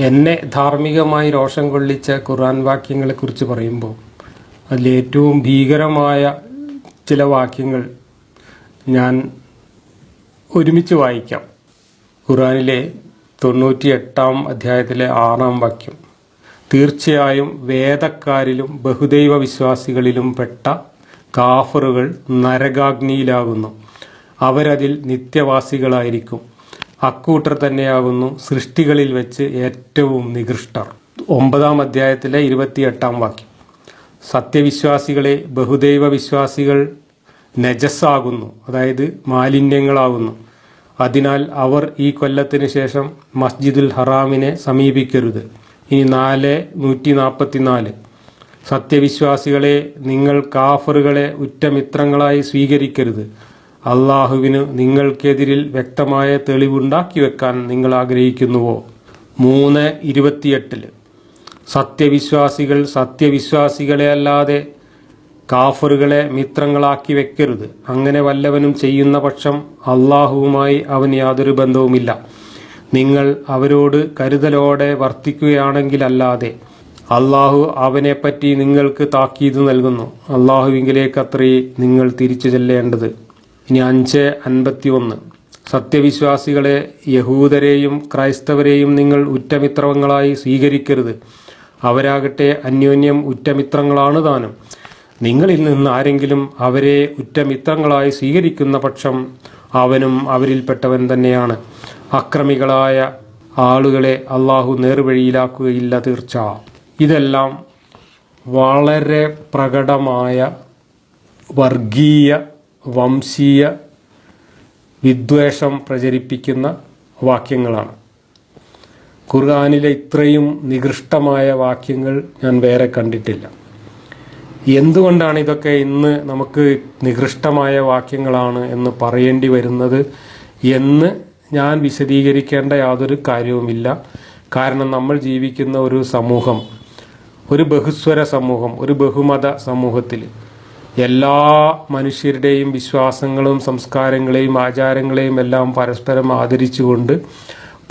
എന്നെ ധാർമ്മികമായി രോഷം കൊള്ളിച്ച ഖുർആൻ വാക്യങ്ങളെക്കുറിച്ച് പറയുമ്പോൾ അതിലേറ്റവും ഭീകരമായ ചില വാക്യങ്ങൾ ഞാൻ ഒരുമിച്ച് വായിക്കാം. ഖുർആനിലെ തൊണ്ണൂറ്റി എട്ടാം അധ്യായത്തിലെ ആറാം വാക്യം. തീർച്ചയായും വേദക്കാരിലും ബഹുദൈവ വിശ്വാസികളിലും പെട്ട കാഫറുകൾ നരകാഗ്നിയിലാകുന്നു. അവരതിൽ നിത്യവാസികളായിരിക്കും. അക്കൂട്ടർ തന്നെയാകുന്നു സൃഷ്ടികളിൽ വെച്ച് ഏറ്റവും നികൃഷ്ടർ. ഒമ്പതാം അധ്യായത്തിലെ ഇരുപത്തിയെട്ടാം വാക്യം. സത്യവിശ്വാസികളെ ബഹുദൈവ വിശ്വാസികൾ നജസ്സാകുന്നു അതായത് മാലിന്യങ്ങളാകുന്നു അതിനാൽ അവർ ഈ കൊല്ലത്തിന് ശേഷം മസ്ജിദുൽ ഹറാമിനെ സമീപിക്കരുത്. ഇനി നാല് നൂറ്റി നാൽപ്പത്തിനാല് സത്യവിശ്വാസികളെ നിങ്ങൾ കാഫറുകളെ ഉറ്റമിത്രങ്ങളായി സ്വീകരിക്കരുത്. അള്ളാഹുവിന് നിങ്ങൾക്കെതിരിൽ വ്യക്തമായ തെളിവുണ്ടാക്കി വെക്കാൻ നിങ്ങൾ ആഗ്രഹിക്കുന്നുവോ? മൂന്ന് ഇരുപത്തിയെട്ടിൽ. സത്യവിശ്വാസികൾ സത്യവിശ്വാസികളെ അല്ലാതെ കാഫറുകളെ മിത്രങ്ങളാക്കി വെക്കരുത്. അങ്ങനെ വല്ലവനും ചെയ്യുന്ന പക്ഷം അള്ളാഹുവുമായി അവന് യാതൊരു ബന്ധവുമില്ല. നിങ്ങൾ അവരോട് കരുതലോടെ വർത്തിക്കുകയാണെങ്കിലല്ലാതെ അള്ളാഹു അവനെപ്പറ്റി നിങ്ങൾക്ക് താക്കീത് നൽകുന്നു. അള്ളാഹുവിങ്കിലേക്കത്രേ നിങ്ങൾ തിരിച്ചു ചെല്ലേണ്ടത്. ഇനി അഞ്ച് അൻപത്തി ഒന്ന് സത്യവിശ്വാസികളെ യഹൂദരെയും ക്രൈസ്തവരെയും നിങ്ങൾ ഉറ്റമിത്രങ്ങളായി സ്വീകരിക്കരുത്. അവരാകട്ടെ അന്യോന്യം ഉറ്റമിത്രങ്ങളാണ് താനും. നിങ്ങളിൽ നിന്ന് ആരെങ്കിലും അവരെ ഉറ്റമിത്രങ്ങളായി സ്വീകരിക്കുന്ന പക്ഷം അവനും അവരിൽപ്പെട്ടവൻ തന്നെയാണ്. അക്രമികളായ ആളുകളെ അള്ളാഹു നേർവഴിയിലാക്കുകയില്ല തീർച്ച. ഇതെല്ലാം വളരെ പ്രകടമായ വർഗീയ വംശീയ വിദ്വേഷം പ്രചരിപ്പിക്കുന്ന വാക്യങ്ങളാണ്. ഖുർആാനിലെ ഇത്രയും നികൃഷ്ടമായ വാക്യങ്ങൾ ഞാൻ വേറെ കണ്ടിട്ടില്ല. എന്തുകൊണ്ടാണ് ഇതൊക്കെ ഇന്ന് നമുക്ക് നികൃഷ്ടമായ വാക്യങ്ങളാണ് എന്ന് പറയേണ്ടി വരുന്നത് എന്ന് ഞാൻ വിശദീകരിക്കേണ്ട യാതൊരു കാര്യവുമില്ല. കാരണം നമ്മൾ ജീവിക്കുന്ന ഒരു സമൂഹം ഒരു ബഹുസ്വര സമൂഹം ഒരു ബഹുമത സമൂഹത്തിൽ എല്ലാ മനുഷ്യരുടെയും വിശ്വാസങ്ങളും സംസ്കാരങ്ങളെയും ആചാരങ്ങളെയും എല്ലാം പരസ്പരം ആദരിച്ചുകൊണ്ട്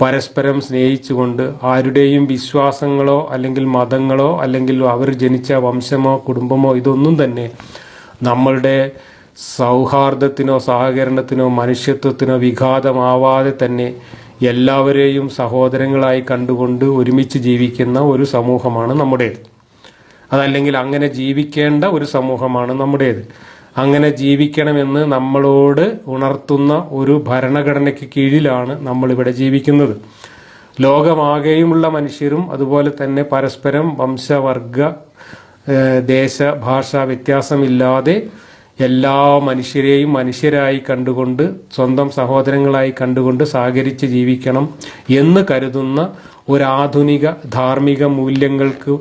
പരസ്പരം സ്നേഹിച്ചുകൊണ്ട് ആരുടെയും വിശ്വാസങ്ങളോ അല്ലെങ്കിൽ മതങ്ങളോ അല്ലെങ്കിൽ അവർ ജനിച്ച വംശമോ കുടുംബമോ ഇതൊന്നും തന്നെ നമ്മളുടെ സൗഹാർദ്ദത്തിനോ സഹകരണത്തിനോ മനുഷ്യത്വത്തിനോ വിഘാതമാവാതെ തന്നെ എല്ലാവരെയും സഹോദരങ്ങളായി കണ്ടുകൊണ്ട് ഒരുമിച്ച് ജീവിക്കുന്ന ഒരു സമൂഹമാണ് നമ്മുടേത്. അതല്ലെങ്കിൽ അങ്ങനെ ജീവിക്കേണ്ട ഒരു സമൂഹമാണ് നമ്മുടേത്. അങ്ങനെ ജീവിക്കണമെന്ന് നമ്മളോട് ഉണർത്തുന്ന ഒരു ഭരണഘടനയ്ക്ക് കീഴിലാണ് നമ്മളിവിടെ ജീവിക്കുന്നത്. ലോകമാകെയുമുള്ള മനുഷ്യരും അതുപോലെ തന്നെ പരസ്പരം വംശവർഗ ദേശ ഭാഷ വ്യത്യാസമില്ലാതെ എല്ലാ മനുഷ്യരെയും മനുഷ്യരായി കണ്ടുകൊണ്ട് സ്വന്തം സഹോദരങ്ങളായി കണ്ടുകൊണ്ട് സഹകരിച്ച് ജീവിക്കണം എന്ന് കരുതുന്ന ഒരാധുനിക ധാർമ്മിക മൂല്യങ്ങൾക്ക്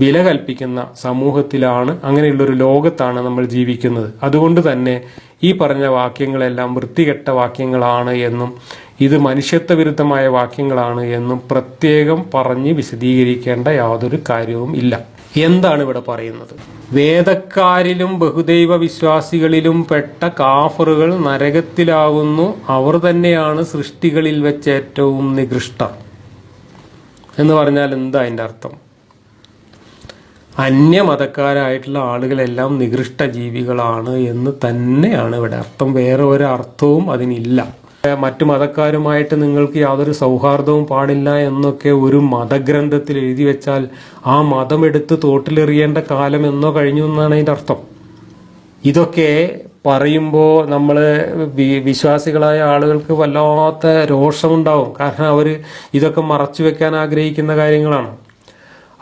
വില കൽപ്പിക്കുന്ന സമൂഹത്തിലാണ് അങ്ങനെയുള്ളൊരു ലോകത്താണ് നമ്മൾ ജീവിക്കുന്നത്. അതുകൊണ്ട് തന്നെ ഈ പറഞ്ഞ വാക്യങ്ങളെല്ലാം വൃത്തികെട്ട വാക്യങ്ങളാണ് എന്നും ഇത് മനുഷ്യത്വ വിരുദ്ധമായ വാക്യങ്ങളാണ് എന്നും പ്രത്യേകം പറഞ്ഞ് വിശദീകരിക്കേണ്ട യാതൊരു കാര്യവും ഇല്ല. എന്താണ് ഇവിടെ പറയുന്നത്? വേദക്കാരിലും ബഹുദൈവ വിശ്വാസികളിലും പെട്ട കാഫറുകൾ നരകത്തിലാകുന്നു അവർ തന്നെയാണ് സൃഷ്ടികളിൽ വെച്ച് ഏറ്റവും നികൃഷ്ട. എന്ന് പറഞ്ഞാൽ എന്താ അതിന്റെ അർത്ഥം? അന്യമതക്കാരായിട്ടുള്ള ആളുകളെല്ലാം നികൃഷ്ട ജീവികളാണ് എന്ന് തന്നെയാണ് ഇവിടെ അർത്ഥം. വേറെ ഒരു അർത്ഥവും അതിനില്ല. മറ്റു മതക്കാരുമായിട്ട് നിങ്ങൾക്ക് യാതൊരു സൗഹാർദ്ദവും പാടില്ല എന്നൊക്കെ ഒരു മതഗ്രന്ഥത്തിൽ എഴുതി വെച്ചാൽ ആ മതം എടുത്ത് തോട്ടിലെറിയേണ്ട കാലം എന്നോ കഴിഞ്ഞു എന്നാണ് അതിന്റെ അർത്ഥം. ഇതൊക്കെ പറയുമ്പോൾ നമ്മൾ വിശ്വാസികളായ ആളുകൾക്ക് വല്ലാത്ത രോഷമുണ്ടാവും. കാരണം അവർ ഇതൊക്കെ മറച്ചു വെക്കാൻ ആഗ്രഹിക്കുന്ന കാര്യങ്ങളാണ്.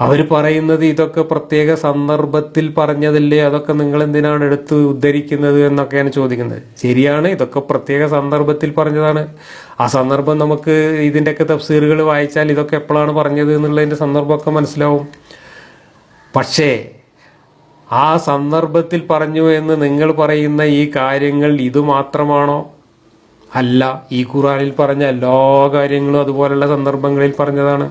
അവർ പറയുന്നത് ഇതൊക്കെ പ്രത്യേക സന്ദർഭത്തിൽ പറഞ്ഞതല്ലേ? അതൊക്കെ നിങ്ങൾ എന്തിനാണ് എടുത്ത് ഉദ്ധരിക്കുന്നത് എന്നൊക്കെയാണ് ചോദിക്കുന്നത്. ശരിയാണ് ഇതൊക്കെ പ്രത്യേക സന്ദർഭത്തിൽ പറഞ്ഞതാണ്. ആ സന്ദർഭം നമുക്ക് ഇതിന്റെയൊക്കെ തഫ്സീറുകൾ വായിച്ചാൽ ഇതൊക്കെ എപ്പോഴാണ് പറഞ്ഞത് എന്നുള്ളതിന്റെ സന്ദർഭമൊക്കെ മനസ്സിലാവും. പക്ഷേ ആ സന്ദർഭത്തിൽ പറഞ്ഞു എന്ന് നിങ്ങൾ പറയുന്ന ഈ കാര്യങ്ങൾ ഇത് മാത്രമാണോ? അല്ല ഈ ഖുറാനിൽ പറഞ്ഞ എല്ലാ കാര്യങ്ങളും അതുപോലുള്ള സന്ദർഭങ്ങളിൽ പറഞ്ഞതാണ്.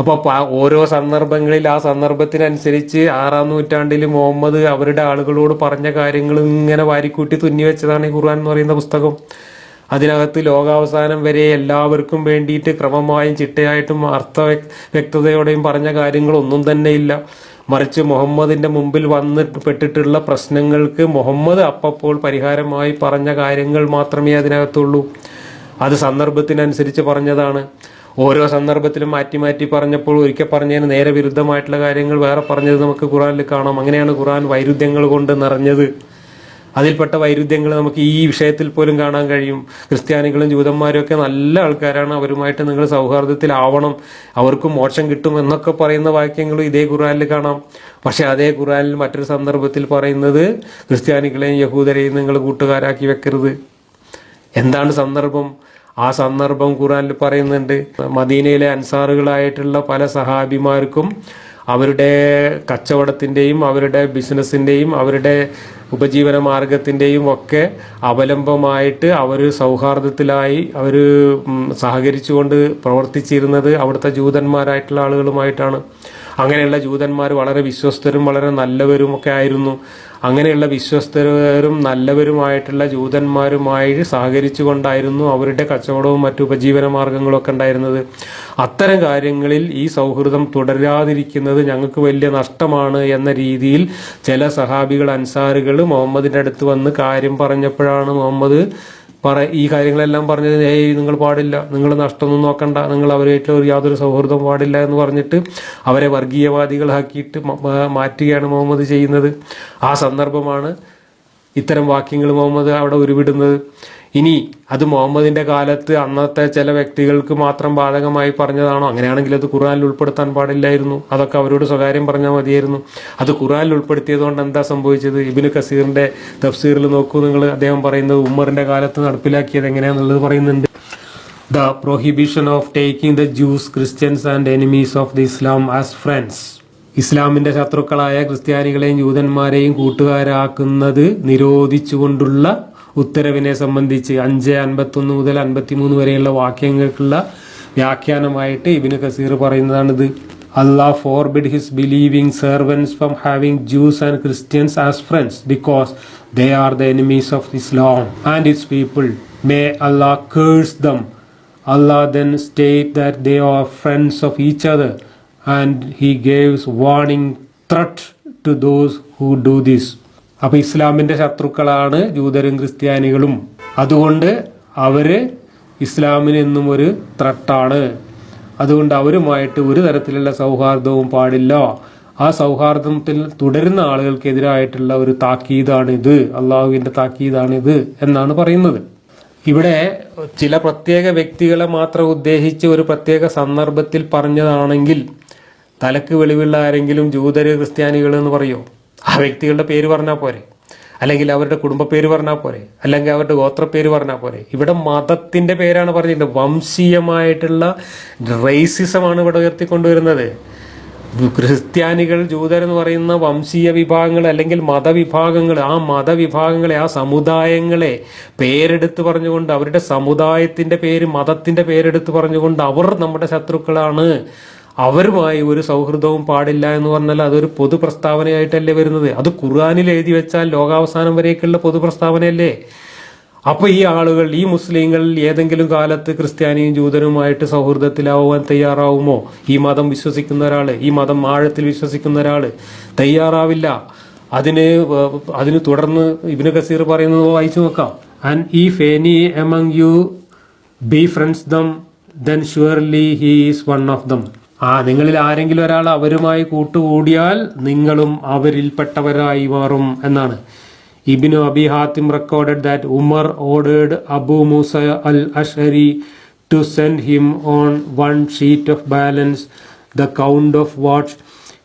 അപ്പോൾ ഓരോ സന്ദർഭങ്ങളിൽ ആ സന്ദർഭത്തിനനുസരിച്ച് ആറാം നൂറ്റാണ്ടിൽ മുഹമ്മദ് അവരുടെ ആളുകളോട് പറഞ്ഞ കാര്യങ്ങൾ ഇങ്ങനെ വാരിക്കൂട്ടി തുന്നി വെച്ചതാണ് ഈ ഖുർആൻ എന്ന് പറയുന്ന പുസ്തകം. അതിനകത്ത് ലോകാവസാനം വരെ എല്ലാവർക്കും വേണ്ടിയിട്ട് ക്രമമായും ചിട്ടയായിട്ടും അർത്ഥ വ്യക്തതയോടെയും പറഞ്ഞ കാര്യങ്ങളൊന്നും തന്നെ ഇല്ല. മറിച്ച് മുഹമ്മദിന്റെ മുമ്പിൽ വന്ന് പെട്ടിട്ടുള്ള പ്രശ്നങ്ങൾക്ക് മുഹമ്മദ് അപ്പപ്പോൾ പരിഹാരമായി പറഞ്ഞ കാര്യങ്ങൾ മാത്രമേ അതിനകത്തുള്ളൂ. അത് സന്ദർഭത്തിനനുസരിച്ച് പറഞ്ഞതാണ്. ഓരോ സന്ദർഭത്തിലും മാറ്റി മാറ്റി പറഞ്ഞപ്പോൾ ഒരിക്കൽ പറഞ്ഞതിന് നേരെ വിരുദ്ധമായിട്ടുള്ള കാര്യങ്ങൾ വേറെ പറഞ്ഞത് നമുക്ക് ഖുറാനിൽ കാണാം. അങ്ങനെയാണ് ഖുറാൻ വൈരുദ്ധ്യങ്ങൾ കൊണ്ട് നിറഞ്ഞത്. അതിൽപ്പെട്ട വൈരുദ്ധ്യങ്ങൾ നമുക്ക് ഈ വിഷയത്തിൽ പോലും കാണാൻ കഴിയും. ക്രിസ്ത്യാനികളും ജൂതന്മാരും ഒക്കെ നല്ല ആൾക്കാരാണ്. അവരുമായിട്ട് നിങ്ങൾ സൗഹാർദ്ദത്തിലാവണം. അവർക്ക് മോക്ഷം കിട്ടും എന്നൊക്കെ പറയുന്ന വാക്യങ്ങളും ഇതേ ഖുറാനിൽ കാണാം. പക്ഷെ അതേ ഖുറാനിൽ മറ്റൊരു സന്ദർഭത്തിൽ പറയുന്നത് ക്രിസ്ത്യാനികളെയും യഹൂദരെയും നിങ്ങൾ കൂട്ടുകാരാക്കി വെക്കരുത്. എന്താണ് സന്ദർഭം? ആ സന്ദർഭം ഖുറാനിൽ പറയുന്നുണ്ട്. മദീനയിലെ അൻസാറുകളായിട്ടുള്ള പല സഹാബിമാർക്കും അവരുടെ കച്ചവടത്തിന്റെയും അവരുടെ ബിസിനസ്സിന്റെയും അവരുടെ ഉപജീവന മാർഗത്തിന്റെയും ഒക്കെ അവലംബമായിട്ട് അവർ സൗഹാർദ്ദത്തിലായി അവർ സഹകരിച്ചുകൊണ്ട് പ്രവർത്തിച്ചിരുന്നത് അവിടുത്തെ ജൂതന്മാരായിട്ടുള്ള ആളുകളുമായിട്ടാണ്. അങ്ങനെയുള്ള ജൂതന്മാർ വളരെ വിശ്വസ്തരും വളരെ നല്ലവരും ഒക്കെ ആയിരുന്നു. അങ്ങനെയുള്ള വിശ്വസ്തരും നല്ലവരുമായിട്ടുള്ള ജൂതന്മാരുമായി സഹകരിച്ചുകൊണ്ടായിരുന്നു അവരുടെ കച്ചവടവും മറ്റു ഉപജീവന മാർഗങ്ങളൊക്കെ ഉണ്ടായിരുന്നത്. അത്തരം കാര്യങ്ങളിൽ ഈ സൗഹൃദം തുടരാതിരിക്കുന്നത് ഞങ്ങൾക്ക് വലിയ നഷ്ടമാണ് എന്ന രീതിയിൽ ചില സഹാബികൾ അൻസാറുകൾ മുഹമ്മദിന്റെ അടുത്ത് വന്ന് കാര്യം പറഞ്ഞപ്പോഴാണ് മുഹമ്മദ് പറ ഈ കാര്യങ്ങളെല്ലാം പറഞ്ഞത് ഏയ് നിങ്ങൾ പാടില്ല. നിങ്ങൾ നഷ്ടമൊന്നും നോക്കണ്ട. നിങ്ങൾ അവരായിട്ട് ഒരു യാതൊരു സൗഹൃദം പാടില്ല എന്ന് പറഞ്ഞിട്ട് അവരെ വർഗീയവാദികളാക്കിയിട്ട് മാറ്റുകയാണ് മുഹമ്മദ് ചെയ്യുന്നത്. ആ സന്ദർഭമാണ് ഇത്തരം വാക്യങ്ങൾ മുഹമ്മദ് അവിടെ ഉരുവിടുന്നത്. ഇനി അത് മുഹമ്മദിന്റെ കാലത്ത് അന്നത്തെ ചില വ്യക്തികൾക്ക് മാത്രം ബാധകമായി പറഞ്ഞതാണോ? അങ്ങനെയാണെങ്കിൽ അത് ഖുറാനിൽ ഉൾപ്പെടുത്താൻ പാടില്ലായിരുന്നു. അതൊക്കെ അവരോട് സ്വകാര്യം പറഞ്ഞാൽ മതിയായിരുന്നു. അത് ഖുറാനിൽ ഉൾപ്പെടുത്തിയതുകൊണ്ട് എന്താ സംഭവിച്ചത്? ഇബിന് കസീറിന്റെ തഫ്സീറിൽ നോക്കൂ നിങ്ങൾ. അദ്ദേഹം പറയുന്നത് ഉമ്മറിന്റെ കാലത്ത് നടപ്പിലാക്കിയത് എങ്ങനെയാണെന്നുള്ളത് പറയുന്നുണ്ട്. The prohibition of taking the Jews Christians and enemies of the Islam as friends ഇസ്ലാമിന്റെ ശത്രുക്കളായ ക്രിസ്ത്യാനികളെയും ജൂതന്മാരെയും കൂട്ടുകാരാക്കുന്നത് നിരോധിച്ചുകൊണ്ടുള്ള ഉത്തരവിനെ സംബന്ധിച്ച് അഞ്ച് അൻപത്തൊന്ന് മുതൽ അൻപത്തിമൂന്ന് വരെയുള്ള വാക്യങ്ങൾക്കുള്ള വ്യാഖ്യാനമായിട്ട് Ibn Kathir പറയുന്നതാണിത്. Allah forbid his believing servants from having Jews and Christians as friends because they are the enemies of Islam and his people. May Allah curse them. Allah then state that they are friends of each other and he gaves warning threat to those who do this. അപ്പൊ ഇസ്ലാമിന്റെ ശത്രുക്കളാണ് ജൂതരും ക്രിസ്ത്യാനികളും. അതുകൊണ്ട് അവർ ഇസ്ലാമിന് എന്നും ഒരു ത്രട്ടാണ്. അതുകൊണ്ട് അവരുമായിട്ട് ഒരു തരത്തിലുള്ള സൗഹാർദ്ദവും പാടില്ല. ആ സൗഹാർദ്ദത്തിൽ തുടരുന്ന ആളുകൾക്കെതിരായിട്ടുള്ള ഒരു താക്കീതാണിത്. അള്ളാഹുവിന്റെ താക്കീതാണിത് എന്നാണ് പറയുന്നത്. ഇവിടെ ചില പ്രത്യേക വ്യക്തികളെ മാത്രം ഉദ്ദേശിച്ച് ഒരു പ്രത്യേക സന്ദർഭത്തിൽ പറഞ്ഞതാണെങ്കിൽ തലക്ക് വെളിവുള്ള ആരെങ്കിലും ജൂതര് ക്രിസ്ത്യാനികൾ എന്ന് പറയോ? ആ വ്യക്തികളുടെ പേര് പറഞ്ഞാൽ പോരെ. അല്ലെങ്കിൽ അവരുടെ കുടുംബ പേര് പറഞ്ഞാൽ പോരെ. അല്ലെങ്കിൽ അവരുടെ ഗോത്രപ്പേര് പറഞ്ഞാൽ പോരെ. ഇവിടെ മതത്തിന്റെ പേരാണ് പറഞ്ഞിട്ടുണ്ട് വംശീയമായിട്ടുള്ള റേസിസമാണ് ഇവിടെ ഉയർത്തിക്കൊണ്ടുവരുന്നത്. ക്രിസ്ത്യാനികൾ ജൂതർ എന്ന് പറയുന്ന വംശീയ വിഭാഗങ്ങൾ അല്ലെങ്കിൽ മതവിഭാഗങ്ങൾ ആ മതവിഭാഗങ്ങളെ ആ സമുദായങ്ങളെ പേരെടുത്ത് പറഞ്ഞുകൊണ്ട് അവരുടെ സമുദായത്തിന്റെ പേര് മതത്തിന്റെ പേരെടുത്ത് പറഞ്ഞുകൊണ്ട് അവർ നമ്മുടെ ശത്രുക്കളാണ് അവരുമായി ഒരു സൗഹൃദവും പാടില്ല എന്ന് പറഞ്ഞാൽ അതൊരു പൊതു പ്രസ്താവനയായിട്ടല്ലേ വരുന്നത്? അത് ഖുർആാനിൽ എഴുതി വെച്ചാൽ ലോകാവസാനം വരേക്കുള്ള പൊതു പ്രസ്താവനയല്ലേ അപ്പൊ ഈ ആളുകൾ ഈ മുസ്ലിങ്ങൾ ഏതെങ്കിലും കാലത്ത് ക്രിസ്ത്യാനിയും ജൂതനുമായിട്ട് സൗഹൃദത്തിലാവാൻ തയ്യാറാവുമോ? ഈ മതം വിശ്വസിക്കുന്ന ഒരാൾ ഈ മതം ആഴത്തിൽ വിശ്വസിക്കുന്ന ഒരാൾ തയ്യാറാവില്ല. അതിന് അതിന് തുടർന്ന് ഇബിന് കസീർ പറയുന്നത് വായിച്ചു നോക്കാം. And if any among you befriends them then surely he is one of them ആ നിങ്ങളിൽ ആരെങ്കിലും ഒരാൾ അവരുമായി കൂട്ടുകൂടിയാൽ നിങ്ങളും അവരിൽപ്പെട്ടവരായി മാറും എന്നാണ്. Ibn Abi Hatim recorded that Umar ordered Abu Musa al Ashari to send him on one sheet of balance the count of what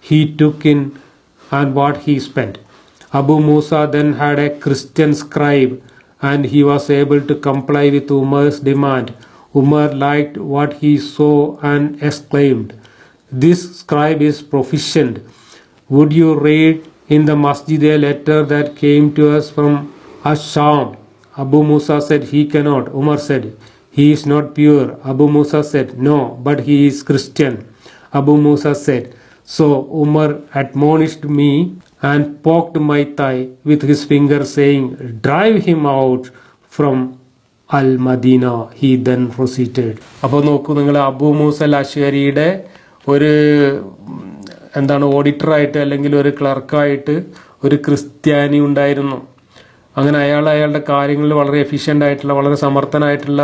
he took in and what he spend Abu Musa then had a Christian scribe and he was able to comply with Umar's demand Umar like what he saw and exclaimed This scribe is proficient. Would you read in the masjid a letter that came to us from Asham? Abu Musa said, He cannot. Umar said, He is not pure. Abu Musa said, No, but he is Christian. Abu Musa said, So Umar admonished me and poked my thigh with his finger, saying, Drive him out from al Madinah he then proceeded അപ്പോൾ നോക്കൂ നിങ്ങൾ അബു മൂസൽ അഷ്വരിയുടെ ഒരു എന്താണ് ഓഡിറ്ററായിട്ട് അല്ലെങ്കിൽ ഒരു ക്ലർക്കായിട്ട് ഒരു ക്രിസ്ത്യാനി ഉണ്ടായിരുന്നു. അങ്ങനെ അയാൾ അയാളുടെ കാര്യങ്ങളിൽ വളരെ എഫിഷ്യന്റ് ആയിട്ടുള്ള വളരെ സമർത്ഥനായിട്ടുള്ള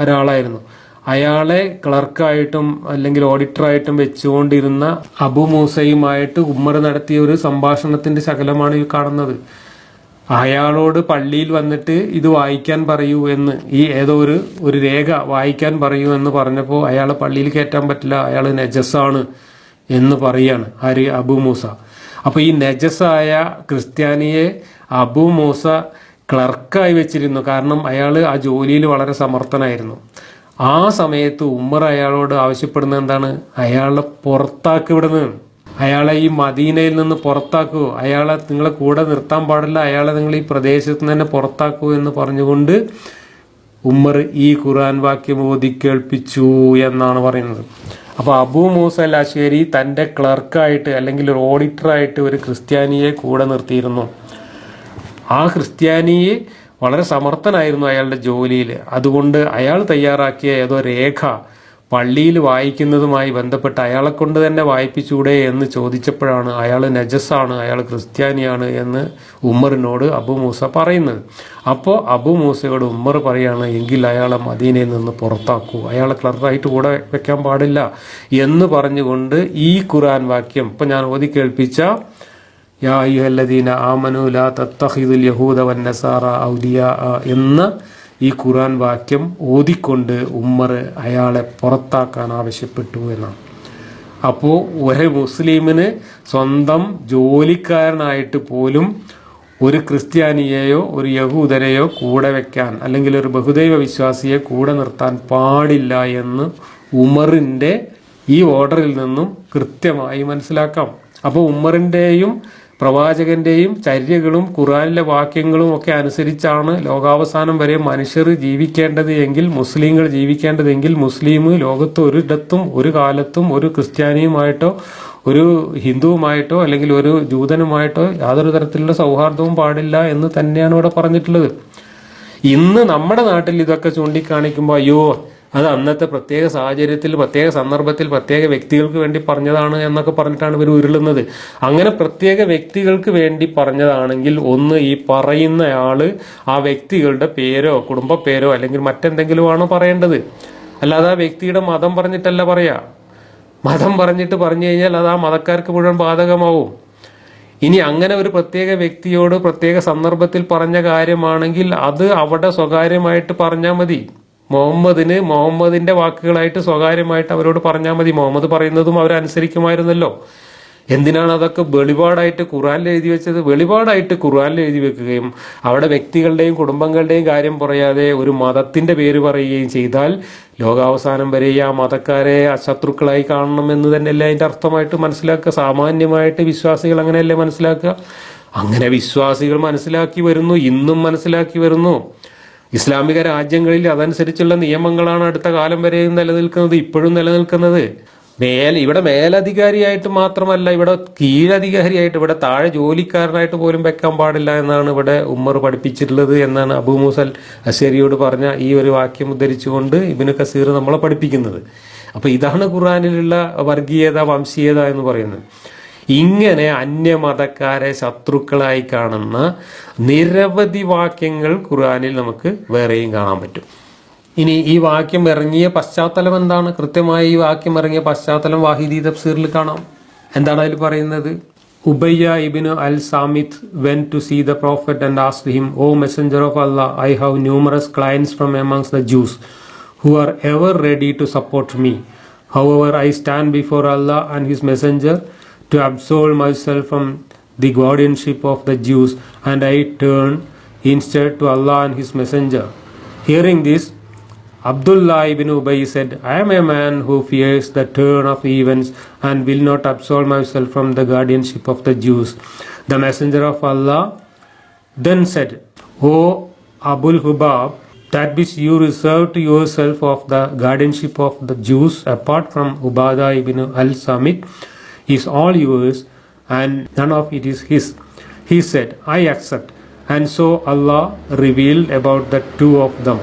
ഒരാളായിരുന്നു. അയാളെ ക്ലർക്കായിട്ടും അല്ലെങ്കിൽ ഓഡിറ്ററായിട്ടും വെച്ചുകൊണ്ടിരുന്ന അബു മൂസയുമായിട്ട് ഉമ്മർ നടത്തിയ ഒരു സംഭാഷണത്തിന്റെ ശകലമാണ് ഈ കാണുന്നത്. അയാളോട് പള്ളിയിൽ വന്നിട്ട് ഇത് വായിക്കാൻ പറയൂ എന്ന് ഈ ഏതോ ഒരു ഒരു രേഖ വായിക്കാൻ പറയൂ എന്ന് പറഞ്ഞപ്പോൾ അയാൾ പള്ളിയിൽ കയറ്റാൻ പറ്റില്ല അയാൾ നജസ്സാണ് എന്ന് പറയാണ് ആര്? അബു മൂസ. അപ്പോൾ ഈ നജസായ ക്രിസ്ത്യാനിയെ അബു മൂസ ക്ലർക്കായി വെച്ചിരുന്നു. കാരണം അയാൾ ആ ജോലിയിൽ വളരെ സമർത്ഥനായിരുന്നു. ആ സമയത്ത് ഉമ്മർ അയാളോട് ആവശ്യപ്പെടുന്നത് എന്താണ്? അയാളെ പുറത്താക്കി വിടുന്നത്. അയാളെ ഈ മദീനയിൽ നിന്ന് പുറത്താക്കൂ. അയാളെ നിങ്ങളെ കൂടെ നിർത്താൻ പാടില്ല. അയാളെ നിങ്ങൾ ഈ പ്രദേശത്ത് നിന്ന് തന്നെ പുറത്താക്കൂ എന്ന് പറഞ്ഞുകൊണ്ട് ഉമ്മർ ഈ ഖുർആൻ വാക്യം ഓതി കേൾപ്പിച്ചു എന്നാണ് പറയുന്നത്. അപ്പോൾ അബു മൂസ അഷേരി തന്റെ ക്ലർക്കായിട്ട് അല്ലെങ്കിൽ ഒരു ഓഡിറ്ററായിട്ട് ഒരു ക്രിസ്ത്യാനിയെ കൂടെ നിർത്തിയിരുന്നു. ആ ക്രിസ്ത്യാനിയെ വളരെ സമർത്ഥനായിരുന്നു അയാളുടെ ജോലിയിൽ. അതുകൊണ്ട് അയാൾ തയ്യാറാക്കിയ ഏതോ രേഖ പള്ളിയിൽ വായിക്കുന്നതുമായി ബന്ധപ്പെട്ട് അയാളെ കൊണ്ട് തന്നെ വായിപ്പിച്ചൂടെ എന്ന് ചോദിച്ചപ്പോഴാണ് അയാൾ നജസാണ് അയാൾ ക്രിസ്ത്യാനിയാണ് എന്ന് ഉമ്മറിനോട് അബു മൂസ പറയുന്നത്. അപ്പോൾ അബു മൂസയോട് ഉമ്മർ പറയാണ് എങ്കിൽ അയാളെ മദീനയിൽ നിന്ന് പുറത്താക്കൂ. അയാളെ ക്ലർക്കായിട്ട് കൂടെ വെക്കാൻ പാടില്ല. എന്ന് പറഞ്ഞുകൊണ്ട് ഈ ഖുറാൻ വാക്യം ഇപ്പം ഞാൻ ഓതി കേൾപ്പിച്ച യാ അയ്യുഹല്ലദീന ആമനു ലാ തത്തഹിദുൽ യഹൂദ വന്നസാറ ഔലിയ എന്ന ഈ ഖുറാൻ വാക്യം ഓതിക്കൊണ്ട് ഉമ്മർ അയാളെ പുറത്താക്കാൻ ആവശ്യപ്പെട്ടു എന്നാണ്. അപ്പോൾ ഒരു മുസ്ലിമിന് സ്വന്തം ജോലിക്കാരനായിട്ട് പോലും ഒരു ക്രിസ്ത്യാനിയെയോ ഒരു യഹൂദരെയോ കൂടെ വെക്കാൻ അല്ലെങ്കിൽ ഒരു ബഹുദൈവ വിശ്വാസിയെ കൂടെ നിർത്താൻ പാടില്ല എന്ന് ഉമറിന്റെ ഈ ഓർഡറിൽ നിന്നും കൃത്യമായി മനസ്സിലാക്കാം. അപ്പോൾ ഉമ്മറിന്റെയും പ്രവാചകന്റെയും ചര്യകളും ഖുറാനിലെ വാക്യങ്ങളും ഒക്കെ അനുസരിച്ചാണ് ലോകാവസാനം വരെ മനുഷ്യർ ജീവിക്കേണ്ടത് എങ്കിൽ മുസ്ലിങ്ങൾ ജീവിക്കേണ്ടതെങ്കിൽ മുസ്ലിം ലോകത്ത് ഒരിടത്തും ഒരു കാലത്തും ഒരു ക്രിസ്ത്യാനിയുമായിട്ടോ ഒരു ഹിന്ദുവുമായിട്ടോ അല്ലെങ്കിൽ ഒരു ജൂതനുമായിട്ടോ യാതൊരു തരത്തിലുള്ള സൗഹാർദ്ദവും പാടില്ല എന്ന് തന്നെയാണ് ഇവിടെ പറഞ്ഞിട്ടുള്ളത്. ഇന്ന് നമ്മുടെ നാട്ടിൽ ഇതൊക്കെ ചൂണ്ടിക്കാണിക്കുമ്പോൾ അയ്യോ അത് അന്നത്തെ പ്രത്യേക സാഹചര്യത്തിൽ പ്രത്യേക സന്ദർഭത്തിൽ പ്രത്യേക വ്യക്തികൾക്ക് വേണ്ടി പറഞ്ഞതാണ് എന്നൊക്കെ പറഞ്ഞിട്ടാണ് ഇവർ ഉരുളുന്നത്. അങ്ങനെ പ്രത്യേക വ്യക്തികൾക്ക് വേണ്ടി പറഞ്ഞതാണെങ്കിൽ ഒന്ന് ഈ പറയുന്ന ആൾ ആ വ്യക്തികളുടെ പേരോ കുടുംബ പേരോ അല്ലെങ്കിൽ മറ്റെന്തെങ്കിലും ആണോ പറയേണ്ടത്. അല്ലാതെ ആ വ്യക്തിയുടെ മതം പറഞ്ഞിട്ടല്ല പറയാ. മതം പറഞ്ഞിട്ട് പറഞ്ഞു കഴിഞ്ഞാൽ അത് ആ മതക്കാർക്ക് മുഴുവൻ ബാധകമാവും. ഇനി അങ്ങനെ ഒരു പ്രത്യേക വ്യക്തിയോട് പ്രത്യേക സന്ദർഭത്തിൽ പറഞ്ഞ കാര്യമാണെങ്കിൽ അത് അവിടെ സ്വകാര്യമായിട്ട് പറഞ്ഞാൽ മതി. മുഹമ്മദിന് മുഹമ്മദിന്റെ വാക്കുകളായിട്ട് സ്വകാര്യമായിട്ട് അവരോട് പറഞ്ഞാൽ മതി. മുഹമ്മദ് പറയുന്നതും അവരനുസരിക്കുമായിരുന്നല്ലോ. എന്തിനാണ് അതൊക്കെ വെളിപാടായിട്ട് ഖുറാനിൽ എഴുതി വെച്ചത്? വെളിപാടായിട്ട് ഖുറാനിൽ എഴുതി വെക്കുകയും അവിടെ വ്യക്തികളുടെയും കുടുംബങ്ങളുടെയും കാര്യം പറയാതെ ഒരു മതത്തിന്റെ പേര് പറയുകയും ചെയ്താൽ ലോകാവസാനം വരെ ആ മതക്കാരെ അശത്രുക്കളായി കാണണം എന്ന് തന്നെയല്ലേ അതിന്റെ അർത്ഥമായിട്ട് മനസ്സിലാക്കുക? സാമാന്യമായിട്ട് വിശ്വാസികൾ അങ്ങനെയല്ലേ മനസ്സിലാക്കുക? അങ്ങനെ വിശ്വാസികൾ മനസ്സിലാക്കി വരുന്നു ഇന്നും മനസ്സിലാക്കി വരുന്നു. ഇസ്ലാമിക രാജ്യങ്ങളിൽ അതനുസരിച്ചുള്ള നിയമങ്ങളാണ് അടുത്ത കാലം വരെയും നിലനിൽക്കുന്നത് ഇപ്പോഴും നിലനിൽക്കുന്നത്. മേൽ ഇവിടെ മേലധികാരിയായിട്ട് മാത്രമല്ല ഇവിടെ കീഴധികാരിയായിട്ട് ഇവിടെ താഴെ ജോലിക്കാരനായിട്ട് പോലും വെക്കാൻ പാടില്ല എന്നാണ് ഇവിടെ ഉമ്മർ പഠിപ്പിച്ചിട്ടുള്ളത് എന്നാണ് അബു മൂസൽ അസേരിയോട് പറഞ്ഞ ഈ ഒരു വാക്യം ഉദ്ധരിച്ചുകൊണ്ട് ഇബിന് കസീർ നമ്മളെ പഠിപ്പിക്കുന്നത്. അപ്പോൾ ഇതാണ് ഖുറാനിലുള്ള വർഗീയത വംശീയത എന്ന് പറയുന്നത്. ഇങ്ങനെ അന്യമതക്കാരെ ശത്രുക്കളായി കാണുന്ന നിരവധി വാക്യങ്ങൾ ഖുർആനിൽ നമുക്ക് വേറെയും കാണാൻ പറ്റും. ഇനി ഈ വാക്യം ഇറങ്ങിയ പശ്ചാത്തലം എന്താണ്? കൃത്യമായി ഈ വാക്യം ഇറങ്ങിയ പശ്ചാത്തലം വാഹിദി തഫ്സീറിൽ കാണാം. എന്താണ് അതിൽ പറയുന്നത്? Ubayy Ibn al Samit went to see the prophet and as him O messenger of Allah I have numerous clients from amongst the Jews who are ever ready to support me. However, I stand before Allah and His Messenger to absolve myself from the guardianship of the Jews, and I turn instead to Allah and His Messenger. Hearing this, Abdullah ibn Ubay said, I am a man who fears the turn of events and will not absolve myself from the guardianship of the Jews. The Messenger of Allah then said, O Abul Hubab, that which you reserve to yourself of the guardianship of the Jews apart from Ubadah ibn al Samit is all yours and none of it is his. He said, I accept. And so Allah revealed about the two of them.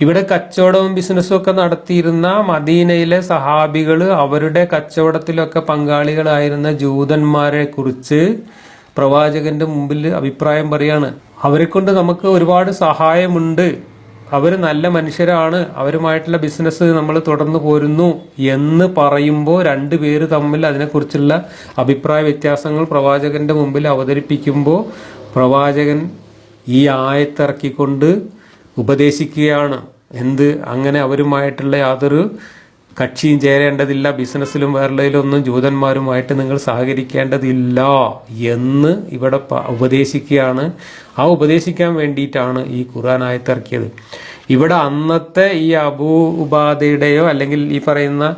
ഇവിടെ കച്ചവടവും ബിസിനസ്സും ഒക്കെ നടത്തിയിരുന്ന മദീനയിലെ സഹാബികൾ അവരുടെ കച്ചവടത്തിലൊക്കെ പങ്കാളികളായിരുന്ന ജൂതന്മാരെ കുറിച്ച് പ്രവാചകന്റെ മുമ്പിൽ അഭിപ്രായം പറയാണ് അവരെ കൊണ്ട് നമുക്ക് ഒരുപാട് സഹായമുണ്ട് അവർ നല്ല മനുഷ്യരാണ് അവരുമായിട്ടുള്ള ബിസിനസ് നമ്മൾ തുടർന്ന് പോരുന്നു എന്ന് പറയുമ്പോൾ രണ്ടുപേര് തമ്മിൽ അതിനെക്കുറിച്ചുള്ള അഭിപ്രായ വ്യത്യാസങ്ങൾ പ്രവാചകന്റെ മുമ്പിൽ അവതരിപ്പിക്കുമ്പോൾ പ്രവാചകൻ ഈ ആയത്തിറക്കിക്കൊണ്ട് ഉപദേശിക്കുകയാണ്. എന്ത്? അങ്ങനെ അവരുമായിട്ടുള്ള യാതൊരു കക്ഷിയും ചേരേണ്ടതില്ല ബിസിനസ്സിലും വേറെയിലൊന്നും ജൂതന്മാരുമായിട്ട് നിങ്ങൾ സഹകരിക്കേണ്ടതില്ല എന്ന് ഇവിടെ ഉപദേശിക്കുകയാണ്. ആ ഉപദേശിക്കാൻ വേണ്ടിയിട്ടാണ് ഈ ഖുർആൻ ആയത്തിറക്കിയത്. ഇവിടെ അന്നത്തെ ഈ അബൂ ഉപാധയുടെയോ അല്ലെങ്കിൽ ഈ പറയുന്ന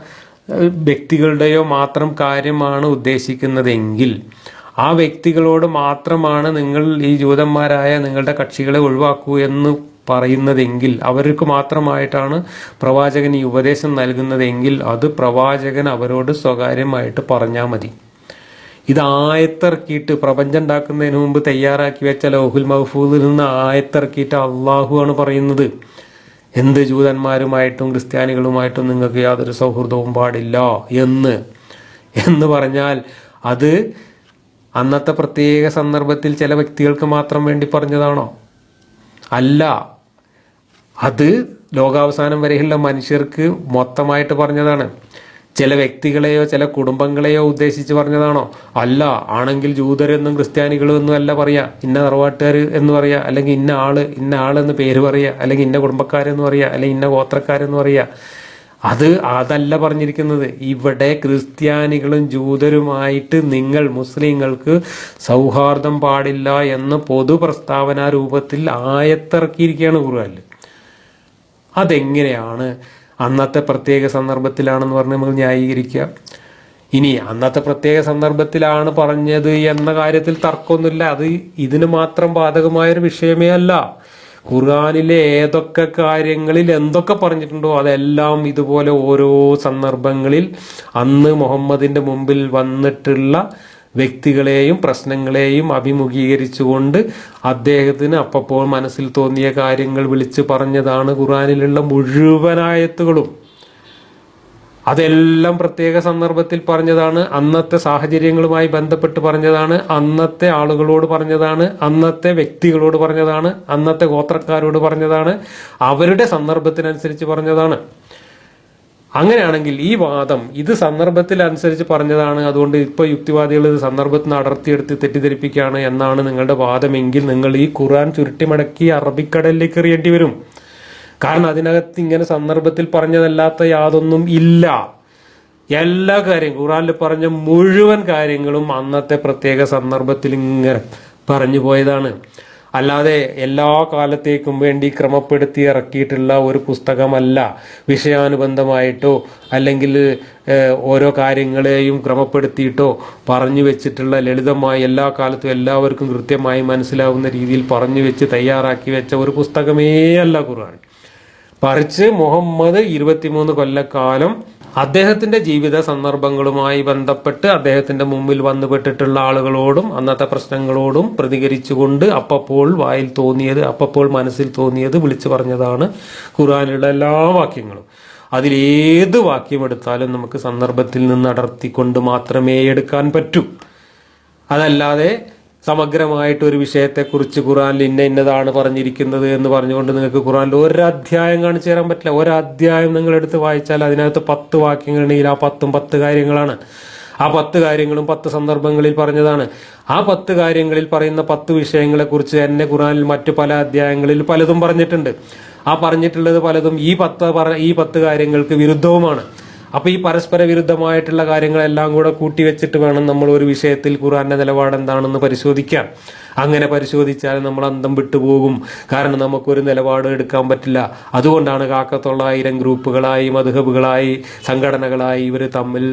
വ്യക്തികളുടെയോ മാത്രം കാര്യമാണ് ഉദ്ദേശിക്കുന്നതെങ്കിൽ ആ വ്യക്തികളോട് മാത്രമാണ് നിങ്ങൾ ഈ ജൂതന്മാരായ നിങ്ങളുടെ കക്ഷികളെ ഒഴിവാക്കൂ എന്ന് പറയുന്നതെങ്കിൽ അവർക്ക് മാത്രമായിട്ടാണ് പ്രവാചകൻ ഈ ഉപദേശം നൽകുന്നതെങ്കിൽ അത് പ്രവാചകൻ അവരോട് സ്വകാര്യമായിട്ട് പറഞ്ഞാൽ മതി. ഇത് ആയത്തിറക്കിയിട്ട് പ്രപഞ്ചം ഉണ്ടാക്കുന്നതിന് മുമ്പ് തയ്യാറാക്കി വെച്ച ലോഹുൽ മഹഫൂദിൽ നിന്ന് ആയത്തിറക്കിയിട്ട് അള്ളാഹു ആണ് പറയുന്നത്. എന്ത് ജൂതന്മാരുമായിട്ടും ക്രിസ്ത്യാനികളുമായിട്ടും നിങ്ങൾക്ക് യാതൊരു സൗഹൃദവും പാടില്ല എന്ന്. എന്ന് പറഞ്ഞാൽ അത് അന്നത്തെ പ്രത്യേക സന്ദർഭത്തിൽ ചില വ്യക്തികൾക്ക് മാത്രം വേണ്ടി പറഞ്ഞതാണോ? അല്ല. അത് ലോകാവസാനം വരെയുള്ള മനുഷ്യർക്ക് മൊത്തമായിട്ട് പറഞ്ഞതാണ്. ചില വ്യക്തികളെയോ ചില കുടുംബങ്ങളെയോ ഉദ്ദേശിച്ച് പറഞ്ഞതാണോ? അല്ല. ആണെങ്കിൽ ജൂതരെന്നും ക്രിസ്ത്യാനികളും എന്നും അല്ല പറയാ. ഇന്ന തറവാട്ടുകാർ എന്ന് പറയാ. അല്ലെങ്കിൽ ഇന്ന ആൾ ഇന്ന ആളെന്ന് പേര് പറയാ. അല്ലെങ്കിൽ ഇന്ന കുടുംബക്കാരെന്ന് പറയാ. അല്ലെങ്കിൽ ഇന്ന ഗോത്രക്കാരെന്ന് പറയാ. അത് അതല്ല പറഞ്ഞിരിക്കുന്നത്. ഇവിടെ ക്രിസ്ത്യാനികളും ജൂതരുമായിട്ട് നിങ്ങൾ മുസ്ലിങ്ങൾക്ക് സൗഹാർദ്ദം പാടില്ല എന്ന് പൊതു പ്രസ്താവന രൂപത്തിൽ ആയത്തിറക്കിയിരിക്കുകയാണ് ഖുർആനിൽ. അതെങ്ങനെയാണ് അന്നത്തെ പ്രത്യേക സന്ദർഭത്തിലാണെന്ന് പറഞ്ഞ് നമ്മൾ ന്യായീകരിക്കുക. ഇനി അന്നത്തെ പ്രത്യേക സന്ദർഭത്തിലാണ് പറഞ്ഞത് എന്ന കാര്യത്തിൽ തർക്കമൊന്നുമില്ല. അത് ഇതിന് മാത്രം ബാധകമായൊരു വിഷയമേ അല്ല. ഖുർആാനിലെ ഏതൊക്കെ കാര്യങ്ങളിൽ എന്തൊക്കെ പറഞ്ഞിട്ടുണ്ടോ അതെല്ലാം ഇതുപോലെ ഓരോ സന്ദർഭങ്ങളിൽ അന്ന് മുഹമ്മദിന്റെ മുമ്പിൽ വന്നിട്ടുള്ള വ്യക്തികളെയും പ്രശ്നങ്ങളെയും അഭിമുഖീകരിച്ചുകൊണ്ട് അദ്ദേഹത്തിന് അപ്പപ്പോൾ മനസ്സിൽ തോന്നിയ കാര്യങ്ങൾ വിളിച്ചു പറഞ്ഞതാണ് ഖുറാനിലുള്ള മുഴുവനായത്തുകളും അതെല്ലാം പ്രത്യേക സന്ദർഭത്തിൽ പറഞ്ഞതാണ്. അന്നത്തെ സാഹചര്യങ്ങളുമായി ബന്ധപ്പെട്ട് പറഞ്ഞതാണ്. അന്നത്തെ ആളുകളോട് പറഞ്ഞതാണ്. അന്നത്തെ വ്യക്തികളോട് പറഞ്ഞതാണ്. അന്നത്തെ ഗോത്രക്കാരോട് പറഞ്ഞതാണ്. അവരുടെ സന്ദർഭത്തിനനുസരിച്ച് പറഞ്ഞതാണ്. അങ്ങനെയാണെങ്കിൽ ഈ വാദം ഇത് സന്ദർഭത്തിൽ അനുസരിച്ച് പറഞ്ഞതാണ്. അതുകൊണ്ട് ഇപ്പോൾ യുക്തിവാദികൾ ഇത് സന്ദർഭത്തിന് അടർത്തിയെടുത്ത് തെറ്റിദ്ധരിപ്പിക്കുകയാണ് എന്നാണ് നിങ്ങളുടെ വാദമെങ്കിൽ നിങ്ങൾ ഈ ഖുർആൻ ചുരുട്ടിമടക്കി അറബിക്കടലിലേക്ക് എറിയേണ്ടി വരും. കാരണം അതിനകത്ത് ഇങ്ങനെ സന്ദർഭത്തിൽ പറഞ്ഞതല്ലാത്ത യാതൊന്നും ഇല്ല. എല്ലാ കാര്യം ഖുറാനിൽ പറഞ്ഞ മുഴുവൻ കാര്യങ്ങളും അന്നത്തെ പ്രത്യേക സന്ദർഭത്തിൽ ഇങ്ങനെ പറഞ്ഞു പോയതാണ്. അല്ലാതെ എല്ലാ കാലത്തേക്കും വേണ്ടി ക്രമപ്പെടുത്തി ഇറക്കിയിട്ടുള്ള ഒരു പുസ്തകമല്ല. വിഷയാനുബന്ധമായിട്ടോ അല്ലെങ്കിൽ ഓരോ കാര്യങ്ങളെയും ക്രമപ്പെടുത്തിയിട്ടോ പറഞ്ഞു വെച്ചിട്ടുള്ള ലളിതമായി എല്ലാ കാലത്തും എല്ലാവർക്കും കൃത്യമായി മനസ്സിലാവുന്ന രീതിയിൽ പറഞ്ഞു വെച്ച് തയ്യാറാക്കി വെച്ച ഒരു പുസ്തകമേ അല്ല ഖുർആൻ. മറിച്ച് മുഹമ്മദ് ഇരുപത്തിമൂന്ന് കൊല്ലക്കാലം അദ്ദേഹത്തിന്റെ ജീവിത സന്ദർഭങ്ങളുമായി ബന്ധപ്പെട്ട് അദ്ദേഹത്തിന്റെ മുമ്പിൽ വന്നുപെട്ടിട്ടുള്ള ആളുകളോടും അന്നത്തെ പ്രശ്നങ്ങളോടും പ്രതികരിച്ചുകൊണ്ട് അപ്പപ്പോൾ വായിൽ തോന്നിയത് അപ്പപ്പോൾ മനസ്സിൽ തോന്നിയത് വിളിച്ചു പറഞ്ഞതാണ് ഖുറാനിലുള്ള എല്ലാ വാക്യങ്ങളും. അതിലേത് വാക്യം എടുത്താലും നമുക്ക് സന്ദർഭത്തിൽ നിന്ന് അടർത്തിക്കൊണ്ട് മാത്രമേ എടുക്കാൻ പറ്റൂ. അതല്ലാതെ സമഗ്രമായിട്ട് ഒരു വിഷയത്തെക്കുറിച്ച് ഖുറാനിൽ ഇന്ന ഇന്നതാണ് പറഞ്ഞിരിക്കുന്നത് എന്ന് പറഞ്ഞുകൊണ്ട് നിങ്ങൾക്ക് ഖുറാനിൽ ഒരു അധ്യായം കാണിച്ചു തരാൻ പറ്റില്ല. ഒരു അധ്യായം നിങ്ങൾ എടുത്ത് വായിച്ചാൽ അതിനകത്ത് പത്ത് വാക്യങ്ങളുണ്ടെങ്കിൽ ആ പത്തും പത്ത് കാര്യങ്ങളാണ്. ആ പത്ത് കാര്യങ്ങളും പത്ത് സന്ദർഭങ്ങളിൽ പറഞ്ഞതാണ്. ആ പത്ത് കാര്യങ്ങളിൽ പറയുന്ന പത്ത് വിഷയങ്ങളെക്കുറിച്ച് തന്നെ ഖുറാനിൽ മറ്റു പല അധ്യായങ്ങളിൽ പലതും പറഞ്ഞിട്ടുണ്ട്. ആ പറഞ്ഞിട്ടുള്ളത് പലതും ഈ പത്ത് ഈ പത്ത് കാര്യങ്ങൾക്ക് വിരുദ്ധവുമാണ്. അപ്പൊ ഈ പരസ്പര വിരുദ്ധമായിട്ടുള്ള കാര്യങ്ങളെല്ലാം കൂടെ കൂട്ടി വെച്ചിട്ട് വേണം നമ്മൾ ഒരു വിഷയത്തിൽ ഖുറാന്റെ നിലപാട് എന്താണെന്ന് പരിശോധിക്കാൻ. അങ്ങനെ പരിശോധിച്ചാൽ നമ്മൾ അന്തം വിട്ടുപോകും. കാരണം നമുക്കൊരു നിലപാട് എടുക്കാൻ പറ്റില്ല. അതുകൊണ്ടാണ് കാക്കത്തൊള്ളായിരം ഗ്രൂപ്പുകളായി മധുഹബുകളായി സംഘടനകളായി ഇവർ തമ്മിൽ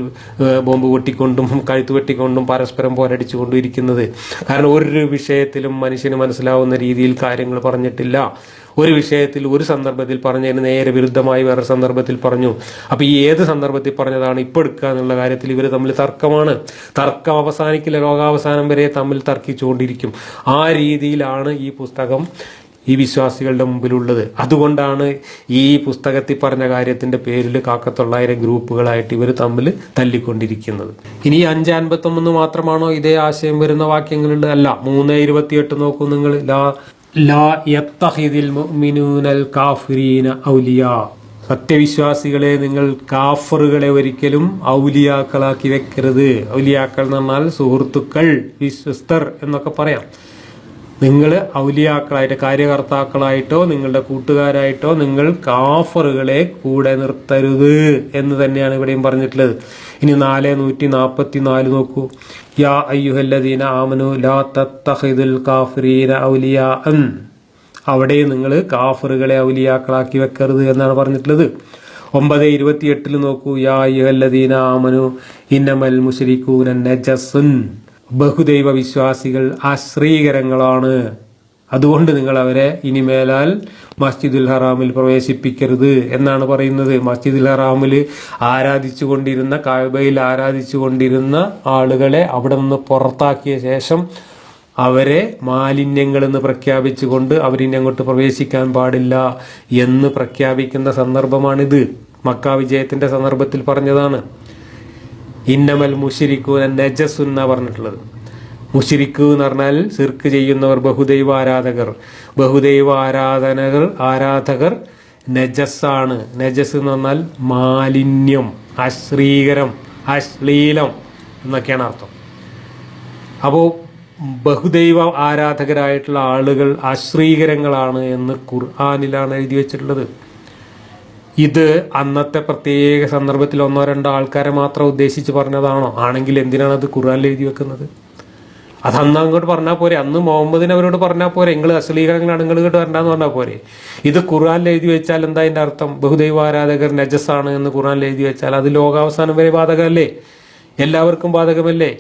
ബോംബ് പൊട്ടിക്കൊണ്ടും കഴുത്ത് വെട്ടിക്കൊണ്ടും പരസ്പരം പോരടിച്ചുകൊണ്ടും ഇരിക്കുന്നത്. കാരണം ഒരു വിഷയത്തിലും മനുഷ്യന് മനസ്സിലാവുന്ന രീതിയിൽ കാര്യങ്ങൾ പറഞ്ഞിട്ടില്ല. ഒരു വിഷയത്തിൽ ഒരു സന്ദർഭത്തിൽ പറഞ്ഞതിന് നേരെ വിരുദ്ധമായി വേറെ സന്ദർഭത്തിൽ പറഞ്ഞു. അപ്പൊ ഈ ഏത് സന്ദർഭത്തിൽ പറഞ്ഞതാണ് ഇപ്പൊ എടുക്കുക എന്നുള്ള കാര്യത്തിൽ ഇവർ തമ്മിൽ തർക്കമാണ്. തർക്കം അവസാനിക്കില്ല ലോകാവസാനം വരെ തമ്മിൽ തർക്കിച്ചുകൊണ്ടിരിക്കും. ആ രീതിയിലാണ് ഈ പുസ്തകം ഈ വിശ്വാസികളുടെ മുമ്പിലുള്ളത്. അതുകൊണ്ടാണ് ഈ പുസ്തകത്തിൽ പറഞ്ഞ കാര്യത്തിന്റെ പേരിൽ കാക്കത്തൊള്ളായിരം ഗ്രൂപ്പുകളായിട്ട് ഇവർ തമ്മിൽ തല്ലിക്കൊണ്ടിരിക്കുന്നത്. ഇനി അഞ്ച് അൻപത്തൊമ്പത് മാത്രമാണോ ഇതേ ആശയം വരുന്ന വാക്യങ്ങളുണ്ട് അല്ല മൂന്ന് ഇരുപത്തിയെട്ട് നോക്കൂ നിങ്ങൾ. ലാ സത്യവിശ്വാസികളെ നിങ്ങൾ കാഫറുകളെ ഒരിക്കലും ഔലിയാക്കളാക്കി വെക്കരുത്. ഔലിയാക്കൾ എന്ന് പറഞ്ഞാൽ സുഹൃത്തുക്കൾ വിശ്വസ്തർ എന്നൊക്കെ പറയാം. നിങ്ങൾ ഔലിയാക്കളായിട്ട് കാര്യകർത്താക്കളായിട്ടോ നിങ്ങളുടെ കൂട്ടുകാരായിട്ടോ നിങ്ങൾ കാഫറുകളെ കൂടെ നിർത്തരുത് എന്ന് തന്നെയാണ് ഇവിടെയും പറഞ്ഞിട്ടുള്ളത്. ഇനി നാല് നൂറ്റി നാൽപ്പത്തി നാല് നോക്കൂ. അവിടെ നിങ്ങൾ കാഫറുകളെ ഔലിയാക്കളാക്കി വെക്കരുത് എന്നാണ് പറഞ്ഞിട്ടുള്ളത്. ഒമ്പത് ഇരുപത്തിയെട്ടിൽ നോക്കൂ ബഹുദൈവ വിശ്വാസികൾ ആശ്രീകരങ്ങളാണ്. അതുകൊണ്ട് നിങ്ങൾ അവരെ ഇനിമേലാൽ മസ്ജിദുൽ ഹറാമിൽ പ്രവേശിപ്പിക്കരുത് എന്നാണ് പറയുന്നത്. മസ്ജിദുൽ ഹറാമിൽ ആരാധിച്ചു കൊണ്ടിരുന്ന കായബയിൽ ആരാധിച്ചു കൊണ്ടിരുന്ന ആളുകളെ അവിടെ നിന്ന് പുറത്താക്കിയ ശേഷം അവരെ മാലിന്യങ്ങൾ എന്ന് പ്രഖ്യാപിച്ചുകൊണ്ട് അവരിനി അങ്ങോട്ട് പ്രവേശിക്കാൻ പാടില്ല എന്ന് പ്രഖ്യാപിക്കുന്ന സന്ദർഭമാണിത്. മക്ക വിജയത്തിന്റെ സന്ദർഭത്തിൽ പറഞ്ഞതാണ്. ഇന്നമൽ മുഷിരിക്കൂൻ നജസ് എന്നാ പറഞ്ഞിട്ടുള്ളത്. മുഷിരിക്കു എന്ന് പറഞ്ഞാൽ സിർക്ക് ചെയ്യുന്നവർ ബഹുദൈവ ആരാധകർ. ബഹുദൈവ ആരാധനകൾ ആരാധകർ നജസ്സാണ്. നജസ് എന്ന് പറഞ്ഞാൽ മാലിന്യം അശ്രീകരം അശ്ലീലം എന്നൊക്കെയാണ് അർത്ഥം. അപ്പോൾ ബഹുദൈവ ആരാധകരായിട്ടുള്ള ആളുകൾ അശ്രീകരങ്ങളാണ് എന്ന് ഖുർആാനിലാണ് എഴുതി വെച്ചിട്ടുള്ളത്. ഇത് അന്നത്തെ പ്രത്യേക സന്ദർഭത്തിൽ ഒന്നോ രണ്ടോ ആൾക്കാരെ മാത്രം ഉദ്ദേശിച്ച് പറഞ്ഞതാണോ? ആണെങ്കിൽ എന്തിനാണ് അത് ഖുർആാനിൽ എഴുതി വെക്കുന്നത്? അത് അന്ന് അങ്ങോട്ട് പറഞ്ഞാൽ പോരെ. അന്ന് മുഹമ്മദിനെ അവരോട് പറഞ്ഞാൽ പോരെ. നിങ്ങൾ അശ്ലീകരങ്ങളാണ് നിങ്ങൾ ഇങ്ങോട്ട് വരണ്ടെന്ന് പറഞ്ഞാൽ പോരെ. ഇത് ഖുറാൻ എഴുതി വെച്ചാൽ എന്താ അതിന്റെ അർത്ഥം? ബഹുദൈവ ആരാധകർ നജസാണ് എന്ന് ഖുറാൻ എഴുതി വെച്ചാൽ അത് ലോകാവസാനം വരെ ബാധകമല്ലേ? എല്ലാവർക്കും ബാധകമല്ലേ?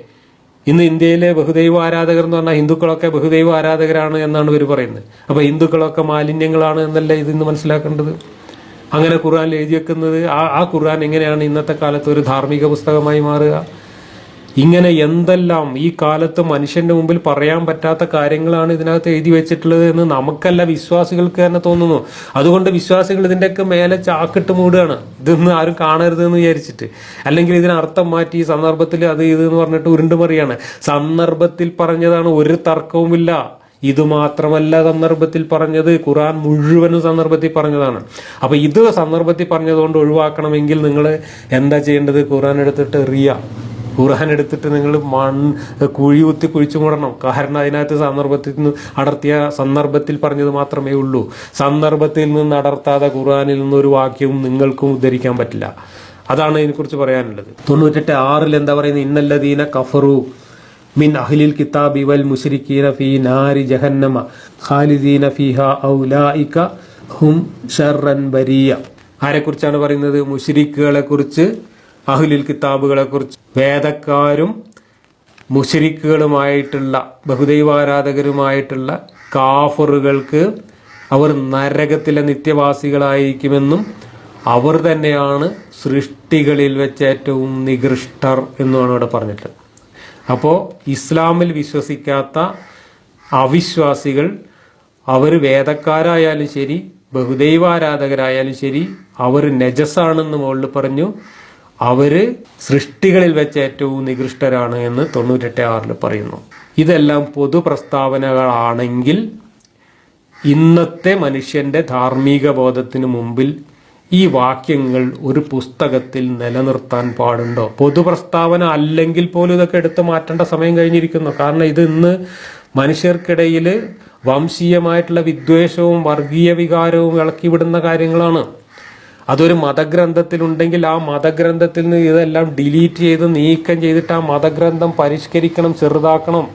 ഇന്ന് ഇന്ത്യയിലെ ബഹുദൈവ ആരാധകർ എന്ന് പറഞ്ഞാൽ ഹിന്ദുക്കളൊക്കെ ബഹുദൈവ ആരാധകരാണ് എന്നാണ് ഇവർ പറയുന്നത്. അപ്പൊ ഹിന്ദുക്കളൊക്കെ മാലിന്യങ്ങളാണ് എന്നല്ലേ ഇതിന്ന് മനസ്സിലാക്കേണ്ടത്? അങ്ങനെ ഖുർആൻ എഴുതി വെക്കുന്നത് ആ ആ ഖുർആൻ എങ്ങനെയാണ് ഇന്നത്തെ കാലത്ത് ഒരു ധാർമ്മിക പുസ്തകമായി മാറുക? ഇങ്ങനെ എന്തെല്ലാം ഈ കാലത്ത് മനുഷ്യന്റെ മുമ്പിൽ പറയാൻ പറ്റാത്ത കാര്യങ്ങളാണ് ഇതിനകത്ത് എഴുതി വെച്ചിട്ടുള്ളത് എന്ന് നമുക്കല്ല വിശ്വാസികൾക്ക് തന്നെ തോന്നുന്നു. അതുകൊണ്ട് വിശ്വാസികൾ ഇതിന്റെയൊക്കെ മേലെ ചാക്കിട്ട് മൂടുകയാണ്. ഇതൊന്നും ആരും കാണരുത് എന്ന് വിചാരിച്ചിട്ട്. അല്ലെങ്കിൽ ഇതിനർത്ഥം മാറ്റി ഈ സന്ദർഭത്തിൽ അത് ഇത് എന്ന് പറഞ്ഞിട്ട് ഉരുണ്ടുമറിയാണ് സന്ദർഭത്തിൽ പറഞ്ഞതാണ് ഒരു തർക്കവുമില്ല. ഇത് മാത്രമല്ല സന്ദർഭത്തിൽ പറഞ്ഞത്. ഖുറാൻ മുഴുവനും സന്ദർഭത്തിൽ പറഞ്ഞതാണ്. അപ്പൊ ഇത് സന്ദർഭത്തിൽ പറഞ്ഞതുകൊണ്ട് ഒഴിവാക്കണമെങ്കിൽ നിങ്ങൾ എന്താ ചെയ്യേണ്ടത്? ഖുറാൻ എടുത്തിട്ട് എറിയ ഖുർആൻ എടുത്തിട്ട് നിങ്ങൾ മൺ കുഴി കുത്തി കുഴിച്ചു മൂടണം കാരണം അതിനകത്ത് സന്ദർഭത്തിൽ നിന്ന് അടർത്തിയ സന്ദർഭത്തിൽ പറഞ്ഞത് മാത്രമേ ഉള്ളൂ. സന്ദർഭത്തിൽ നിന്ന് അടർത്താതെ ഖുർആാനിൽ നിന്നൊരു വാക്യവും നിങ്ങൾക്കും ഉദ്ധരിക്കാൻ പറ്റില്ല. അതാണ് ഇതിനെക്കുറിച്ച് പറയാനുള്ളത്. തൊണ്ണൂറ്റെട്ട് ആറിൽ എന്താ പറയുന്നത്? ഇന്നല്ലദീന കഫറു മിൻ അഹ്ലിൽ കിതാബി വൽ മുസ്രിഖീന ഫീ നാരി ജഹന്നമ ഖാലിദീന ഫീഹ ഔലായിക ഹും ഷർറൻ ബരിയ ആരെക്കുറിച്ചാണ് പറയുന്നത്? മുഷിരിക്കുകളെ കുറിച്ച് അഹ്ലിൽ കിതാബുകളെക്കുറിച്ച് വേദക്കാരും മുഷരിക്കുകളുമായിട്ടുള്ള ബഹുദൈവാരാധകരുമായിട്ടുള്ള കാഫറുകൾക്ക് അവർ നരകത്തിലെ നിത്യവാസികളായിരിക്കുമെന്നും അവർ തന്നെയാണ് സൃഷ്ടികളിൽ വെച്ച് ഏറ്റവും നികൃഷ്ടർ എന്നുമാണ് ഇവിടെ പറഞ്ഞിട്ടുള്ളത്. അപ്പോൾ ഇസ്ലാമിൽ വിശ്വസിക്കാത്ത അവിശ്വാസികൾ അവർ വേദക്കാരായാലും ശരി ബഹുദൈവാരാധകരായാലും ശരി അവർ നജസാണെന്ന് മുകളിൽ പറഞ്ഞു അവർ സൃഷ്ടികളിൽ വെച്ച് ഏറ്റവും നികൃഷ്ടരാണ് എന്ന് തൊണ്ണൂറ്റെട്ട് ആറിൽ പറയുന്നു. ഇതെല്ലാം പൊതു പ്രസ്താവനകളാണെങ്കിൽ ഇന്നത്തെ മനുഷ്യന്റെ ധാർമ്മിക ബോധത്തിന് മുമ്പിൽ ഈ വാക്യങ്ങൾ ഒരു പുസ്തകത്തിൽ നിലനിർത്താൻ പാടുണ്ടോ? പൊതു പ്രസ്താവന അല്ലെങ്കിൽ പോലും ഇതൊക്കെ എടുത്തു മാറ്റേണ്ട സമയം കഴിഞ്ഞിരിക്കുന്നു. കാരണം ഇത് ഇന്ന് മനുഷ്യർക്കിടയിൽ വംശീയമായിട്ടുള്ള വിദ്വേഷവും വർഗീയ വികാരവും ഇളക്കിവിടുന്ന കാര്യങ്ങളാണ്. അതൊരു മതഗ്രന്ഥത്തിലുണ്ടെങ്കിൽ ആ മതഗ്രന്ഥത്തിൽ നിന്ന് ഇതെല്ലാം ഡിലീറ്റ് ചെയ്ത് നീക്കം ചെയ്തിട്ട് ആ മതഗ്രന്ഥം പരിഷ്കരിക്കണം ചെറുതാക്കണം.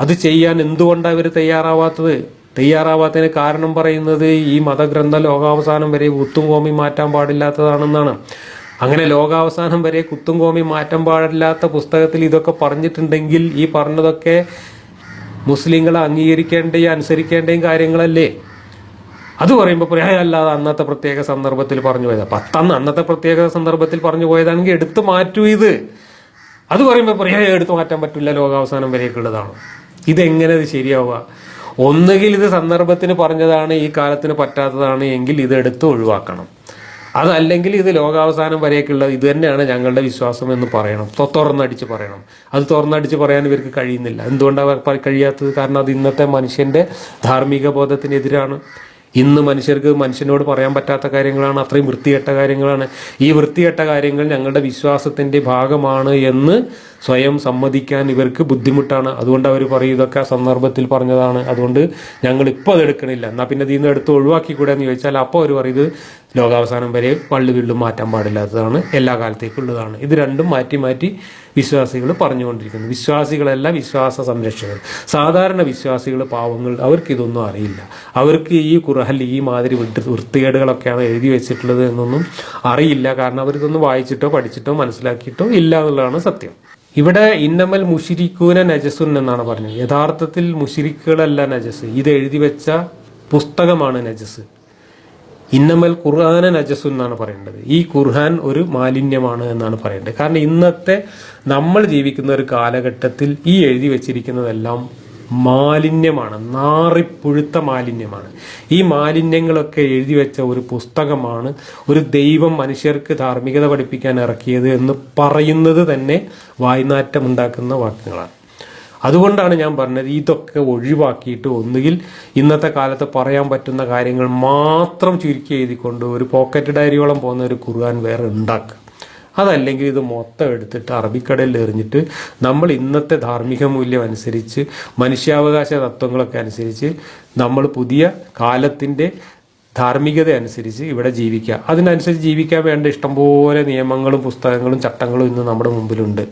അത് ചെയ്യാൻ എന്തുകൊണ്ടാണ് ഇവർ തയ്യാറാവാത്തത്? തയ്യാറാവാത്തതിന് കാരണം പറയുന്നത് ഈ മതഗ്രന്ഥം ലോകാവസാനം വരെ കുത്തും കോമി മാറ്റാൻ പാടില്ലാത്തതാണെന്നാണ്. അങ്ങനെ ലോകാവസാനം വരെ കുത്തും കോമി മാറ്റാൻ പാടില്ലാത്ത പുസ്തകത്തിൽ ഇതൊക്കെ പറഞ്ഞിട്ടുണ്ടെങ്കിൽ ഈ പറഞ്ഞതൊക്കെ മുസ്ലിങ്ങളെ അംഗീകരിക്കേണ്ടയും അനുസരിക്കേണ്ടയും കാര്യങ്ങളല്ലേ? അത് പറയുമ്പോൾ പറയാം അല്ലാതെ അന്നത്തെ പ്രത്യേക സന്ദർഭത്തിൽ പറഞ്ഞു പോയത്. പത്തന്ന് അന്നത്തെ പ്രത്യേക സന്ദർഭത്തിൽ പറഞ്ഞു പോയതാണെങ്കിൽ എടുത്തു മാറ്റൂ ഇത്. അത് പറയുമ്പോൾ പറയാം എടുത്തു മാറ്റാൻ പറ്റില്ല ലോകാവസാനം വരെയൊക്കെയുള്ളതാണ്. ഇതെങ്ങനെ ഇത് ശരിയാവുക? ഒന്നുകിൽ ഇത് സന്ദർഭത്തിന് പറഞ്ഞതാണ് ഈ കാലത്തിന് പറ്റാത്തതാണ് എങ്കിൽ ഇത് എടുത്ത് ഒഴിവാക്കണം. അതല്ലെങ്കിൽ ഇത് ലോകാവസാനം വരെയൊക്കെയുള്ള ഇത് തന്നെയാണ് ഞങ്ങളുടെ വിശ്വാസം എന്ന് പറയണം. തുറന്നടിച്ച് പറയണം. അത് തുറന്നടിച്ച് പറയാൻ ഇവർക്ക് കഴിയുന്നില്ല. എന്തുകൊണ്ടാണ് കഴിയാത്തത്? കാരണം അത് ഇന്നത്തെ മനുഷ്യന്റെ ധാർമ്മിക ബോധത്തിനെതിരാണ്. ഇന്ന് മനുഷ്യർക്ക് മനുഷ്യനോട് പറയാൻ പറ്റാത്ത കാര്യങ്ങളാണ് അത്രയും വൃത്തികെട്ട കാര്യങ്ങളാണ്. ഈ വൃത്തികെട്ട കാര്യങ്ങൾ ഞങ്ങളുടെ വിശ്വാസത്തിന്റെ ഭാഗമാണ് എന്ന് സ്വയം സമ്മതിക്കാൻ ഇവർക്ക് ബുദ്ധിമുട്ടാണ്. അതുകൊണ്ട് അവർ പറയും ഇതൊക്കെ സന്ദർഭത്തിൽ പറഞ്ഞതാണ്. അതുകൊണ്ട് ഞങ്ങൾ ഇപ്പോൾ അത് എടുക്കണില്ല. എന്നാൽ പിന്നെ ഇതിൽ നിന്ന് എടുത്ത് ഒഴിവാക്കിക്കൂടെ? എന്ന് ചോദിച്ചാൽ അപ്പോൾ അവർ പറയും ഇത് ലോകാവസാനം വരെ പള്ളി വീണ്ടും മാറ്റാൻ പാടില്ലാത്തതാണ് എല്ലാ കാലത്തേക്കും ഉള്ളതാണ്. ഇത് രണ്ടും മാറ്റി മാറ്റി വിശ്വാസികൾ പറഞ്ഞുകൊണ്ടിരിക്കുന്നു. വിശ്വാസികളല്ല വിശ്വാസ സംരക്ഷകർ. സാധാരണ വിശ്വാസികൾ പാവങ്ങൾ അവർക്ക് ഇതൊന്നും അറിയില്ല. അവർക്ക് ഈ കുറഹൽ ഈ മാതിരി വൃത്തികേടുകളൊക്കെയാണ് എഴുതി വെച്ചിട്ടുള്ളത് എന്നൊന്നും അറിയില്ല. കാരണം അവരിതൊന്നും വായിച്ചിട്ടോ പഠിച്ചിട്ടോ മനസ്സിലാക്കിയിട്ടോ ഇല്ല എന്നുള്ളതാണ് സത്യം. ഇവിടെ ഇന്നമൽ മുഷിരിക്കൂന നജസുൻ എന്നാണ് പറഞ്ഞത്. യഥാർത്ഥത്തിൽ മുഷിരിക്കുകളല്ല നജസ്. ഇത് എഴുതി വെച്ച പുസ്തകമാണ് നജസ്. ഇന്നമൽ ഖുർആാന നജസ് എന്നാണ് പറയേണ്ടത്. ഈ ഖുർഹാൻ ഒരു മാലിന്യമാണ് എന്നാണ് പറയേണ്ടത്. കാരണം ഇന്നത്തെ നമ്മൾ ജീവിക്കുന്ന ഒരു കാലഘട്ടത്തിൽ ഈ എഴുതി വെച്ചിരിക്കുന്നതെല്ലാം മാലിന്യമാണ് നാറിപ്പുഴുത്ത മാലിന്യമാണ്. ഈ മാലിന്യങ്ങളൊക്കെ എഴുതി വെച്ച ഒരു പുസ്തകമാണ് ഒരു ദൈവം മനുഷ്യർക്ക് ധാർമ്മികത പഠിപ്പിക്കാൻ ഇറക്കിയത് എന്ന് പറയുന്നത് തന്നെ വായ്നാറ്റമുണ്ടാക്കുന്ന വാക്കുകളാണ് അതുകൊണ്ടാണ് ഞാൻ പറഞ്ഞത് ഇതൊക്കെ ഒഴിവാക്കിയിട്ട് ഒന്നുകിൽ ഇന്നത്തെ കാലത്ത് പറയാൻ പറ്റുന്ന കാര്യങ്ങൾ മാത്രം ചുരുക്കി എഴുതിക്കൊണ്ട് ഒരു പോക്കറ്റ് ഡയറിയോളം പോകുന്ന ഒരു ഖുർആൻ വേറെ ഉണ്ടാക്കുക. അതല്ലെങ്കിൽ ഇത് മൊത്തം എടുത്തിട്ട് അറബിക്കടലിൽ എറിഞ്ഞിട്ട് നമ്മൾ ഇന്നത്തെ ധാർമ്മിക മൂല്യം അനുസരിച്ച് മനുഷ്യാവകാശ തത്വങ്ങളൊക്കെ അനുസരിച്ച് നമ്മൾ പുതിയ കാലത്തിന്റെ ധാർമ്മികത അനുസരിച്ച് ഇവിടെ ജീവിക്കുക. അതിനനുസരിച്ച് ജീവിക്കാൻ വേണ്ട ഇഷ്ടംപോലെ നിയമങ്ങളും പുസ്തകങ്ങളും ചട്ടങ്ങളും ഇന്ന് നമ്മുടെ മുമ്പിലുണ്ട്.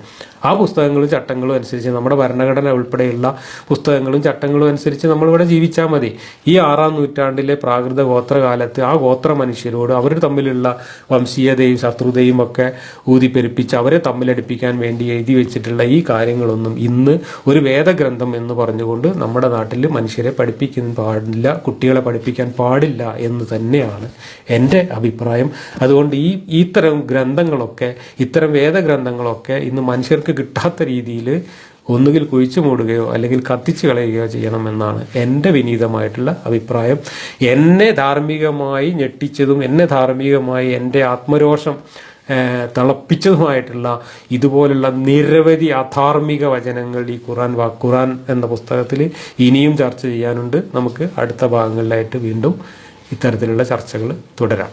ആ പുസ്തകങ്ങളും ചട്ടങ്ങളും അനുസരിച്ച് നമ്മുടെ ഭരണഘടന ഉൾപ്പെടെയുള്ള പുസ്തകങ്ങളും ചട്ടങ്ങളും അനുസരിച്ച് നമ്മളിവിടെ ജീവിച്ചാൽ മതി. ഈ ആറാം നൂറ്റാണ്ടിലെ പ്രാകൃത ഗോത്രകാലത്ത് ആ ഗോത്ര മനുഷ്യരോട് അവർ തമ്മിലുള്ള വംശീയതയും ശത്രുതയും ഒക്കെ ഊതിപ്പെരുപ്പിച്ച് അവരെ തമ്മിലടിപ്പിക്കാൻ വേണ്ടി എഴുതി വെച്ചിട്ടുള്ള ഈ കാര്യങ്ങളൊന്നും ഇന്ന് ഒരു വേദഗ്രന്ഥം എന്ന് പറഞ്ഞുകൊണ്ട് നമ്മുടെ നാട്ടിൽ മനുഷ്യരെ പഠിപ്പിക്കാൻ പാടില്ല കുട്ടികളെ പഠിപ്പിക്കാൻ പാടില്ല എന്ന് തന്നെയാണ് എന്റെ അഭിപ്രായം. അതുകൊണ്ട് ഈ ഇത്തരം ഗ്രന്ഥങ്ങളൊക്കെ ഇത്തരം വേദഗ്രന്ഥങ്ങളൊക്കെ ഇന്ന് മനുഷ്യർക്ക് കിട്ടാത്ത രീതിയിൽ ഒന്നുകിൽ കുഴിച്ചു മൂടുകയോ അല്ലെങ്കിൽ കത്തിച്ചു കളയുകയോ ചെയ്യണമെന്നാണ് എന്റെ വിനീതമായിട്ടുള്ള അഭിപ്രായം. എന്നെ ധാർമ്മികമായി ഞെട്ടിച്ചതും എന്നെ ധാർമ്മികമായി എന്റെ ആത്മരോഷം തിളപ്പിച്ചതുമായിട്ടുള്ള ഇതുപോലുള്ള നിരവധി അധാർമിക വചനങ്ങൾ ഈ ഖുറാൻ വാ ഖുറാൻ എന്ന പുസ്തകത്തിൽ ഇനിയും ചർച്ച ചെയ്യാനുണ്ട്. നമുക്ക് അടുത്ത ഭാഗങ്ങളിലായിട്ട് വീണ്ടും ഇത്തരത്തിലുള്ള ചർച്ചകൾ തുടരാം.